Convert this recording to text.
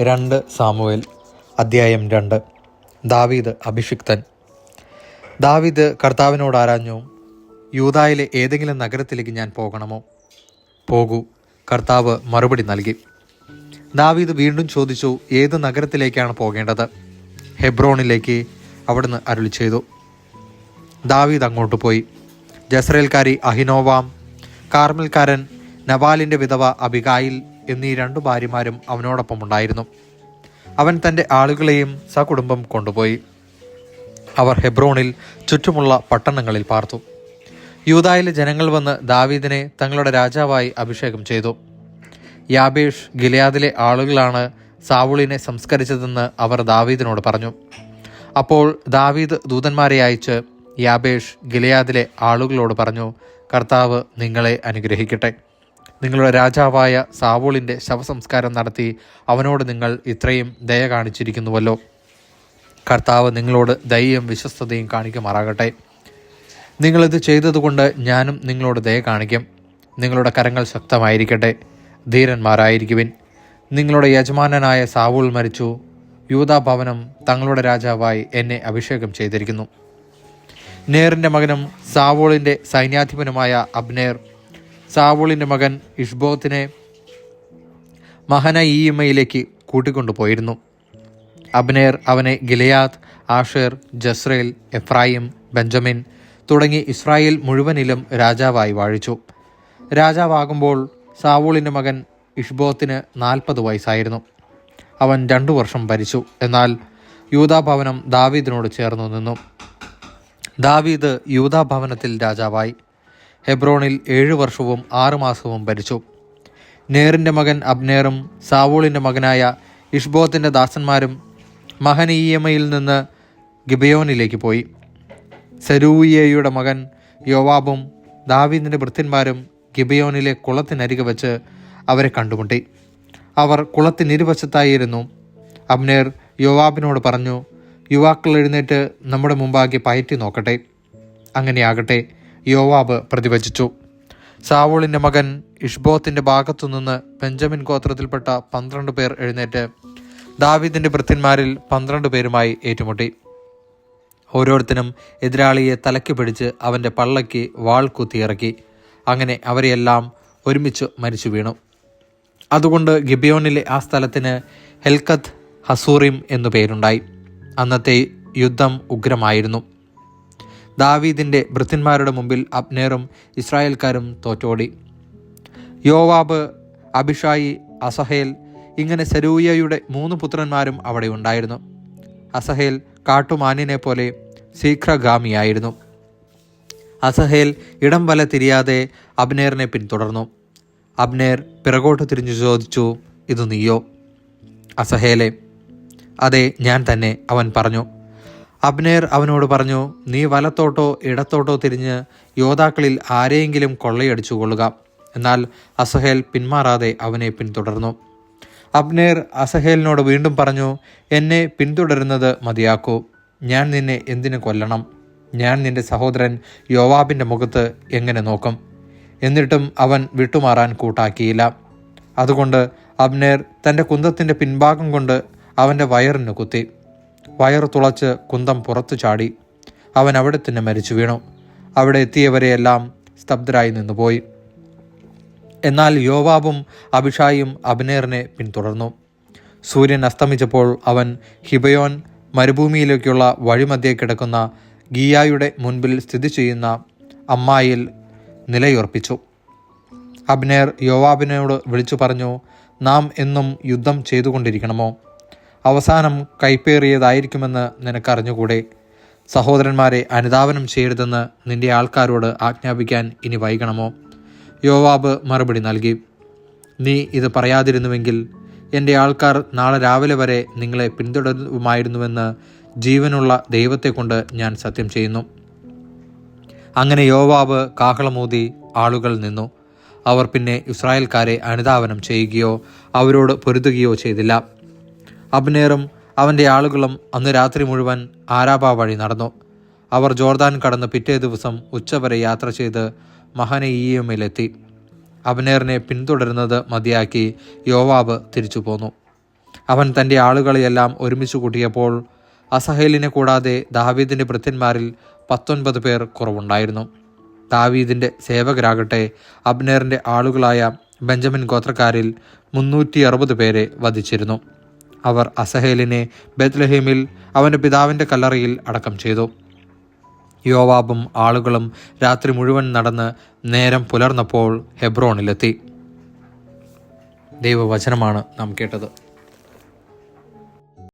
രണ്ട് സാമുവേൽ അദ്ധ്യായം രണ്ട്. ദാവീദ് അഭിഷിക്തൻ. ദാവീദ് കർത്താവിനോട് ആരാഞ്ഞു? യൂതായിലെ ഏതെങ്കിലും നഗരത്തിലേക്ക് ഞാൻ പോകണമോ? പോകൂ കർത്താവ് മറുപടി നൽകി. ദാവീദ് വീണ്ടും ചോദിച്ചു ഏത് നഗരത്തിലേക്കാണ് പോകേണ്ടത്? ഹെബ്രോണിലേക്ക് അവിടുന്ന് അരുളി ചെയ്തു. ദാവീദ് അങ്ങോട്ട് പോയി. ജസ്രേൽക്കാരി അഹിനോവാം കാർമൽക്കാരൻ നവാലിന്റെ വിധവ അബിഗായിൽ എന്നീ രണ്ടു ഭാര്യമാരും അവനോടൊപ്പം ഉണ്ടായിരുന്നു. അവൻ തന്റെ ആളുകളെയും സകുടുംബം കൊണ്ടുപോയി. അവർ ഹെബ്രോണിൽ ചുറ്റുമുള്ള പട്ടണങ്ങളിൽ പാർത്തു. യൂതായിലെ ജനങ്ങൾ വന്ന് ദാവീദിനെ തങ്ങളുടെ രാജാവായി അഭിഷേകം ചെയ്തു. യാബേഷ് ഗിലയാദിലെ ആളുകളാണ് സാവുളിനെ സംസ്കരിച്ചതെന്ന് അവർ ദാവീദിനോട് പറഞ്ഞു. അപ്പോൾ ദാവീദ് ദൂതന്മാരെ അയച്ച് യാബേഷ് ഗിലയാദിലെ ആളുകളോട് പറഞ്ഞു കർത്താവ് നിങ്ങളെ അനുഗ്രഹിക്കട്ടെ. നിങ്ങളുടെ രാജാവായ സാവോളിന്റെ ശവസംസ്കാരം നടത്തി അവനോട് നിങ്ങൾ ഇത്രയും ദയ കാണിച്ചിരിക്കുന്നുവല്ലോ. കർത്താവ് നിങ്ങളോട് ദയയും വിശ്വസ്തതയും കാണിക്കുമാറാകട്ടെ. നിങ്ങളിത് ചെയ്തതുകൊണ്ട് ഞാനും നിങ്ങളോട് ദയ കാണിക്കും. നിങ്ങളുടെ കരങ്ങൾ ശക്തമായിരിക്കട്ടെ. ധീരന്മാരായിരിക്കുവിൻ. നിങ്ങളുടെ യജമാനനായ സാവൂൾ മരിച്ചു. യൂതാഭവനം തങ്ങളുടെ രാജാവായി എന്നെ അഭിഷേകം ചെയ്തിരിക്കുന്നു. നേറിന്റെ മകനും സാവോളിന്റെ സൈന്യാധിപനുമായ അബ്നേർ സാവൂളിന്റെ മകൻ ഇഷ്ബോത്തിനെ മഹന മഹനയീമയിലേക്ക് കൂട്ടിക്കൊണ്ടുപോയിരുന്നു. അബ്നേർ അവനെ Gilead Asher Jezreel Ephraim Benjamin തുടങ്ങി ഇസ്രായേൽ മുഴുവനിലും രാജാവായി വാഴിച്ചു. രാജാവാകുമ്പോൾ സാവൂളിന്റെ മകൻ ഇഷ്ബോത്തിന് നാൽപ്പത് വയസ്സായിരുന്നു. അവൻ രണ്ടു വർഷം ഭരിച്ചു. എന്നാൽ യൂതാഭവനം ദാവീദിനോട് ചേർന്നു നിന്നു. ദാവീദ് യൂതാഭവനത്തിൽ രാജാവായി. ഹെബ്രോണിൽ ഏഴു വർഷവും ആറു മാസവും ഭരിച്ചു. നേറിന്റെ മകൻ അബ്നേറും സാവൂളിന്റെ മകനായ ഇഷ്ബോത്തിന്റെ ദാസന്മാരും മഹനീയമയിൽ നിന്ന് ഗിബയോനിലേക്ക് പോയി. സെരൂയയുടെ മകൻ യോവാബും ദാവീദിന്റെ ഭൃത്യന്മാരും ഗിബയോനിലെ കുളത്തിനരികെ വച്ച് അവരെ കണ്ടുമുട്ടി. അവർ കുളത്തിനിരുവശത്തായിരുന്നു. അബ്നേർ യോവാബിനോട് പറഞ്ഞു യുവാക്കൾ എഴുന്നേറ്റ് നമ്മുടെ മുമ്പാകെ പയറ്റി നോക്കട്ടെ. അങ്ങനെയാകട്ടെ. യോവാബ് പ്രതിവചിച്ചു. സാവൂളിന്റെ മകൻ ഇഷ്ബോത്തിന്റെ ഭാഗത്തുനിന്ന് ബെഞ്ചമിൻ ഗോത്രത്തിൽപ്പെട്ട പന്ത്രണ്ട് പേർ എഴുന്നേറ്റ് ദാവീദിന്റെ ഭൃത്യന്മാരിൽ പന്ത്രണ്ട് പേരുമായി ഏറ്റുമുട്ടി. ഓരോരുത്തരും എതിരാളിയെ തലയ്ക്ക് പിടിച്ച് അവന്റെ പള്ളയ്ക്ക് വാൾ കുത്തിയിറക്കി അങ്ങനെ അവരെയെല്ലാം ഒരുമിച്ച് മരിച്ചു വീണു. അതുകൊണ്ട് ഗിബിയോണിലെ ആ സ്ഥലത്തിന് ഹെൽക്കത്ത് ഹസൂറിം എന്നു പേരുണ്ടായി. അന്നത്തെ യുദ്ധം ഉഗ്രമായിരുന്നു. ദാവീദിന്റെ ഭൃത്യന്മാരുടെ മുമ്പിൽ അബ്നേറും ഇസ്രായേൽക്കാരും തോറ്റോടി. യോവാബ് അഭിഷായി അസഹേൽ ഇങ്ങനെ സെരൂയയുടെ മൂന്ന് പുത്രന്മാരും അവിടെ ഉണ്ടായിരുന്നു. അസഹേൽ കാട്ടുമാനിനെ പോലെ ശീഘ്രഗാമിയായിരുന്നു. അസഹേൽ ഇടം വല തിരിയാതെ അബ്നേറിനെ പിന്തുടർന്നു. അബ്നേർ പിറകോട്ട് തിരിഞ്ഞു ചോദിച്ചു ഇത് നീയോ? അസഹേലെ അതെ ഞാൻ തന്നെ അവൻ പറഞ്ഞു. അബ്നേർ അവനോട് പറഞ്ഞു നീ വലത്തോട്ടോ ഇടത്തോട്ടോ തിരിഞ്ഞ് യോദ്ധാക്കളിൽ ആരെയെങ്കിലും കൊള്ളയടിച്ചു കൊള്ളുക എന്നാൽ അസഹേൽ പിന്മാറാതെ അവനെ പിന്തുടർന്നു. അബ്നേർ അസഹേലിനോട് വീണ്ടും പറഞ്ഞു എന്നെ പിന്തുടരുന്നത് മതിയാക്കൂ. ഞാൻ നിന്നെ എന്തിനു കൊല്ലണം? ഞാൻ നിന്റെ സഹോദരൻ യോവാബിന്റെ മുഖത്ത് എങ്ങനെ നോക്കും? എന്നിട്ടും അവൻ വിട്ടുമാറാൻ കൂട്ടാക്കിയില്ല. അതുകൊണ്ട് അബ്നേർ തന്റെ കുന്തത്തിന്റെ പിൻഭാഗം കൊണ്ട് അവന്റെ വയറിന് കുത്തി. വയർ തുളച്ച് കുന്തം പുറത്തു ചാടി അവൻ അവിടെ തന്നെ മരിച്ചു വീണു. അവിടെ എത്തിയവരെയെല്ലാം സ്തബ്ധരായി നിന്നുപോയി. എന്നാൽ യോവാബും അഭിഷായും അബിനേറിനെ പിന്തുടർന്നു. സൂര്യൻ അസ്തമിച്ചപ്പോൾ അവൻ ഹിബയോൻ മരുഭൂമിയിലേക്കുള്ള വഴിമധ്യേ കിടക്കുന്ന ഗിയായുടെ മുൻപിൽ സ്ഥിതി ചെയ്യുന്ന അമ്മായിൽ നിലയുറപ്പിച്ചു. അബ്നേർ യോവാബിനോട് വിളിച്ചു പറഞ്ഞു നാം എന്നും യുദ്ധം ചെയ്തുകൊണ്ടിരിക്കണമോ? അവസാനം കൈപ്പേറിയതായിരിക്കുമെന്ന് നിനക്കറിഞ്ഞുകൂടെ? സഹോദരന്മാരെ അനുധാവനം ചെയ്യരുതെന്ന് നിന്റെ ആൾക്കാരോട് ആജ്ഞാപിക്കാൻ ഇനി വൈകണമോ? യോവാബ് മറുപടി നൽകി നീ ഇത് പറയാതിരുന്നുവെങ്കിൽ എന്റെ ആൾക്കാർ നാളെ രാവിലെ വരെ നിങ്ങളെ പിന്തുടരുമായിരുന്നുവെന്ന് ജീവനുള്ള ദൈവത്തെക്കൊണ്ട് ഞാൻ സത്യം ചെയ്യുന്നു. അങ്ങനെ യോവാബ് കാഹളമൂതി ആളുകൾ നിന്നു. അവർ പിന്നെ ഇസ്രായേൽക്കാരെ അനുധാവനം ചെയ്യുകയോ അവരോട് പൊരുതുകയോ ചെയ്തില്ല. അബ്നേറും അവന്റെ ആളുകളും അന്ന് രാത്രി മുഴുവൻ ആരാബ വഴി നടന്നു. അവർ ജോർദാൻ കടന്ന് പിറ്റേ ദിവസം ഉച്ചവരെ യാത്ര ചെയ്ത് മഹനീയമിലെത്തി അബ്നേറിനെ പിന്തുടരുന്നത് മതിയാക്കി യോവാബ് തിരിച്ചു പോന്നു. അവൻ തന്റെ ആളുകളെയെല്ലാം ഒരുമിച്ച് കൂട്ടിയപ്പോൾ അസഹേലിനെ കൂടാതെ ദാവീദിന്റെ ഭൃത്യന്മാരിൽ പത്തൊൻപത് പേർ കുറവുണ്ടായിരുന്നു. ദാവീദിന്റെ സേവകരാകട്ടെ അബ്നേറിന്റെ ആളുകളായ ബെഞ്ചമിൻ ഗോത്രക്കാരിൽ മുന്നൂറ്റി അറുപത് പേരെ വധിച്ചിരുന്നു. അവർ അസഹേലിനെ ബെത്ലഹേമിൽ അവന്റെ പിതാവിന്റെ കല്ലറയിൽ അടക്കം ചെയ്തു. യോവാബും ആളുകളും രാത്രി മുഴുവൻ നടന്ന് നേരം പുലർന്നപ്പോൾ ഹെബ്രോണിലെത്തി. ദൈവവചനമാണ് നാം കേട്ടത്.